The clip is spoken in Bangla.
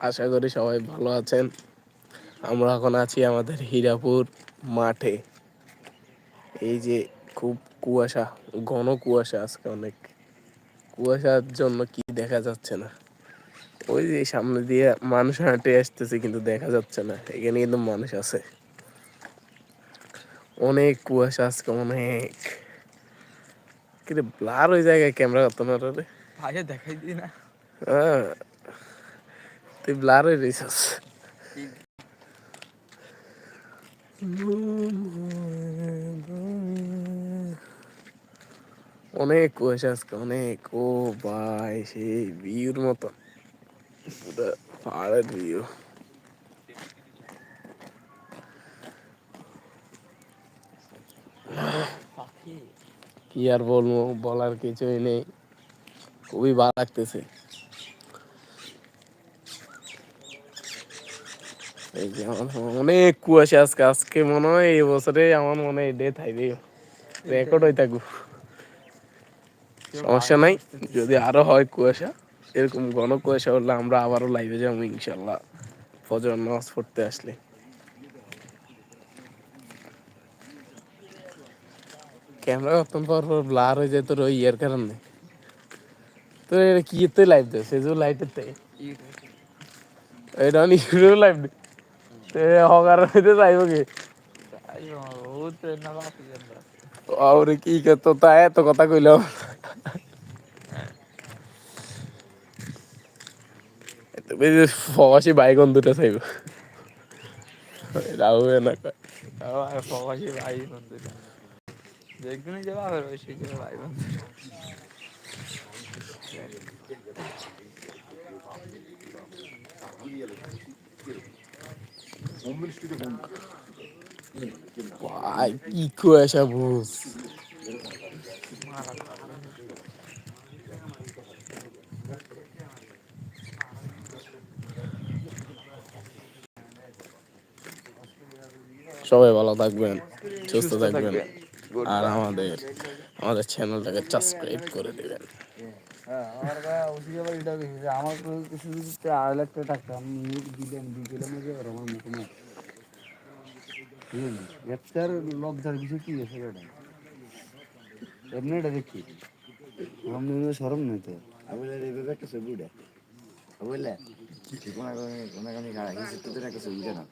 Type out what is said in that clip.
আশা করি সবাই ভালো আছেন। আমরা এখন আছি আমাদের হীরাপুর মাঠে। এই যে খুব কুয়াশা ঘন কুয়াশা আজকে অনেক। কুয়াশার জন্য কি দেখা যাচ্ছে না। ওই যে সামনে দিয়ে মানুষ হাঁটে আসতেছে কিন্তু দেখা যাচ্ছে না। এখানে কিন্তু মানুষ আছে। অনেক কুয়াশা আজকে অনেক। কিন্তু ব্লার ওই জায়গায় ক্যামেরা করতো না রে। ভাইয়া দেখাই দিই না। হ্যাঁ। তুই ব্লার হয়ে রয়েছিস অনেক কুয়াশা আজকে, অনেক। ও ভাই, সেই ভিউর মতো। পুরো পাহাড়ের ভিউ কি আর বলব, বলার কিছুই নেই। খুবই ভালো লাগতেছে এই যে আমার অনেক কুয়াশা আজকে আজকে মনে হয় এই বছরে আমার মনে হয় ডেথ হাইবে রেকর্ড হয়ে থাকুক। সমস্যা নাই যদি আরও হয় কুয়াশা এরকম ঘন কুয়াশা হলে আমরা আবারও লাইভে যাব ইনশাল্লাহ ফজর নামাজ পড়তে আসলে। ক্যামেরা কতক্ষণ পর পর ব্লার হয়ে যায় তোর ওই ইয়ের কারণে। তোর এটা কি লাইভ দেয় সেজু লাইটের থেকে এটা অনেক লাইভ দে তে হগার হইতে যাইব কি? আর কি করতো তা এত কথা কইলাম ফবাসি বাইকন দুটো চাইব। রাহু না প্রবাসী ভাই বন্ধুরা যেখানে যাবা আর ওই সেখানে ভাই বন্ধুরা সবাই ভালো থাকবেন সুস্থ থাকবেন আর আমাদের আমাদের চ্যানেলটাকে সাবস্ক্রাইব করে দেবেন। আমার গায়ে ওদিকে আবার এটা দেখি আমার তো কিছু দিতে আড়াই লাখ টাকা টাকা দিলাম দিলাম যে আমার মুখে বিষয় কি আছে এটা? এমনি এটা দেখি। আমি সরম নেই তো। এইভাবে একটা ছবি উঠে। বুঝলে কোনাগামি কোনাগামি গাড়া কিছু তো একটা ছবি উঠে না?